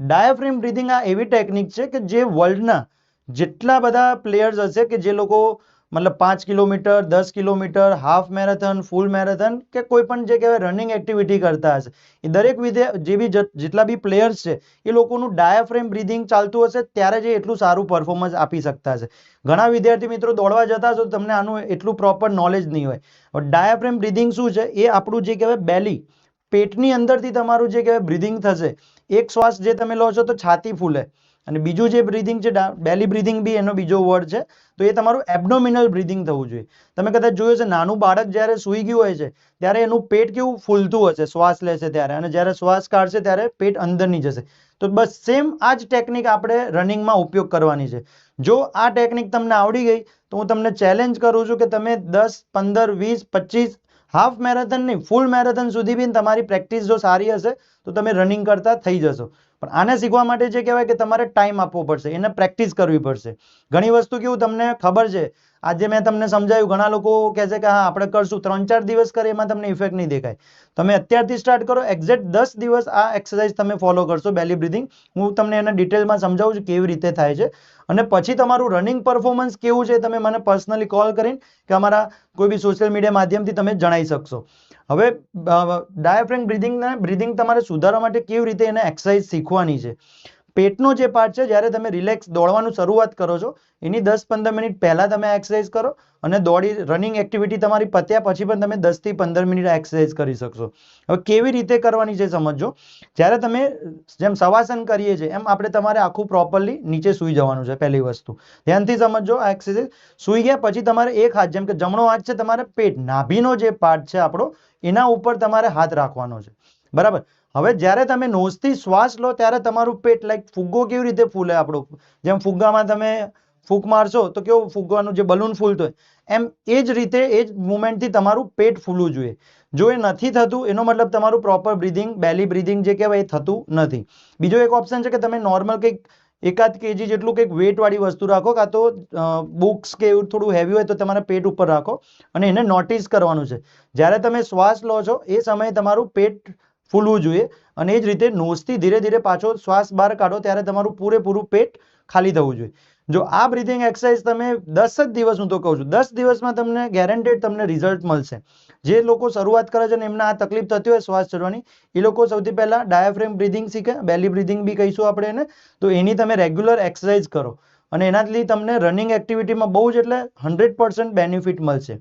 Diaphragm breathing આ એવી technique છે કે જે વર્લ્ડના જેટલા બધા પ્લેયર્સ હશે કે જે લોકો મતલબ પાંચ કિલોમીટર, દસ kilometre, half marathon, full marathon કે કોઈ પણ જે કહેવાય રનિંગ એક્ટિવિટી કરતા હશે. એ દરેક વિધે જે બી જેટલા બી પ્લેયર્સ છે, એ લોકોનું ડાયાફ્રેમ બ્રીથિંગ ચાલતું હશે ત્યારે જ એટલું સારું પરફોર્મન્સ આપી શકતા હશે. ઘણા વિદ્યાર્થી મિત્રો દોડવા જતા હશો તમને આનું એટલું પ્રોપર નોલેજ નહીં હોય. ડાયાફ્રેમ બ્રીથિંગ શું છે? એ આપણું જે કહેવાય બેલી, પેટની અંદરથી તમારું જે કહેવાય બ્રીથિંગ થશે એક શ્વાસ જે તમે લો છો તો છાતી ફૂલે. અને બીજું જે બ્રિધિંગ છે બેલી બ્રિધિંગ બી એનો બીજો વર્ડ છે, તો એ તમારું એબડોમિનલ બ્રિધિંગ થવું જોઈએ. તમે કદાચ જોયું છે નાનું બાળક જ્યારે સૂઈ ગયું હોય છે, ત્યારે એનું પેટ કેવું ફૂલતું હશે, શ્વાસ લેશે ત્યારે. અને જ્યારે શ્વાસ કાઢશે ત્યારે પેટ અંદરની જશે. તો બસ સેમ આ જ ટેકનિક આપણે રનિંગમાં ઉપયોગ કરવાની છે. જો આ ટેકનિક તમને આવડી ગઈ, તો હું તમને ચેલેન્જ કરું છું કે તમે દસ, પંદર, વીસ પચીસ હાફ મેરેથોન નહીં, ફૂલ મેરેથોન સુધી બી તમારી પ્રેક્ટિસ જો સારી હશે, તો તમે રનિંગ કરતા થઈ જશો. પણ આને શીખવા માટે જે કહેવાય કે તમારે ટાઈમ આપવો પડશે, એને પ્રેક્ટિસ કરવી પડશે. ઘણી વસ્તુ કેવું તમને ખબર છે આજે મેં તમને સમજાયું, ઘણા લોકો કહે છે કે હા, આપણે કરશું. ત્રણ ચાર દિવસ કરે એમાં તમને ઇફેક્ટ નહીં દેખાય. તમે અત્યારથી સ્ટાર્ટ કરો એક્ઝેક્ટ દસ દિવસ આ એક્સરસાઇઝ તમે ફોલો કરશો બેલી બ્રિથિંગ હું તમને એના ડિટેલમાં સમજાવું છું કેવી રીતે થાય છે. અને પછી તમારું રનિંગ પરફોર્મન્સ કેવું છે તમે મને પર્સનલી કોલ કરીને કે અમારા કોઈ બી સોશિયલ મીડિયા માધ્યમથી તમે જણાવી શકશો. હવે ડાયાફ્રેમ બ્રીથિંગને બ્રિથિંગ તમારે સુધારવા માટે કેવી રીતે એને એક્સરસાઇઝ શીખવાની છે? પેટનો જે પાર્ટ છે, જ્યારે તમે રિલેક્સ દોડવાનું શરૂઆત કરો છો, એની દસ પંદર મિનિટ પહેલાં તમે એક્સરસાઇઝ કરો અને દોડી રનિંગ એક્ટિવિટી તમારી પત્યા પછી પણ તમે દસથી પંદર મિનિટ એક્સરસાઇઝ કરી શકશો. હવે કેવી રીતે કરવાની છે સમજો? જ્યારે તમે જેમ શવાસન કરીએ છીએ, એમ આપણે તમારે આખું પ્રોપરલી નીચે સૂઈ જવાનું છે, પહેલી વસ્તુ. ધ્યાનથી સમજો આ એક્સરસાઇઝ સૂઈ ગયા પછી તમારે એક હાથ, જેમ કે જમણો હાથ છે, તમારે પેટ નાભીનો જે પાર્ટ છે આપણો, એના ઉપર તમારે હાથ રાખવાનો છે. બરાબર? હવે જ્યારે તમે નોઝથી શ્વાસ લો, ત્યારે તમારું પેટ લાઈક ફુગ્ગો કેવી રીતે ફૂલે આપણો? જેમ ફુગ્ગામાં તમે ફૂંક મારશો, તો કેવું ફુગ્ગાનું જે બલૂન ફૂલતો હોય, એમ એ જ રીતે, એ જ મુમેન્ટથી તમારું પેટ ફૂલવું જોઈએ. જો એ નથી થતું, એનો મતલબ તમારું પ્રોપર બ્રિધિંગ બેલી બ્રિધિંગ જે કહેવાય, એ થતું નથી. બીજો એક ઓપ્શન છે કે તમે નોર્મલ કંઈક એકાદ કેજી જેટલું કંઈક વેટવાળી વસ્તુ રાખો, કાં તો બુક્સ કે એવું થોડું હેવી હોય તો તમારા પેટ ઉપર રાખો અને એને નોટિસ કરવાનું છે. જ્યારે તમે શ્વાસ લો છો, એ સમયે તમારું પેટ ફૂલવું જોઈએ અને એ જ રીતે નોઝથી ધીરે ધીરે પાછો શ્વાસ બહાર કાઢો ત્યારે તમારું પૂરેપૂરું પેટ ખાલી થવું જોઈએ. જો આ બ્રિથિંગ એક્સરસાઇઝ તમે દસ જ દિવસ હું તો કહું છું, દસ દિવસમાં તમને ગેરંટેડ તમને રિઝલ્ટ મળશે. જે લોકો શરૂઆત કરે છે ને એમને આ તકલીફ થતી હોય શ્વાસ ચડવાની, એ લોકો સૌથી પહેલાં ડાયાફ્રેમ બ્રિથિંગ શીખે બેલી બ્રિથિંગ બી કહીશું આપણે એને, તો એની તમે રેગ્યુલર એક્સરસાઇઝ કરો. અને એનાથી તમને રનિંગ એક્ટિવિટીમાં બહુ જ એટલે હંડ્રેડ પર્સન્ટ બેનિફિટ મળશે.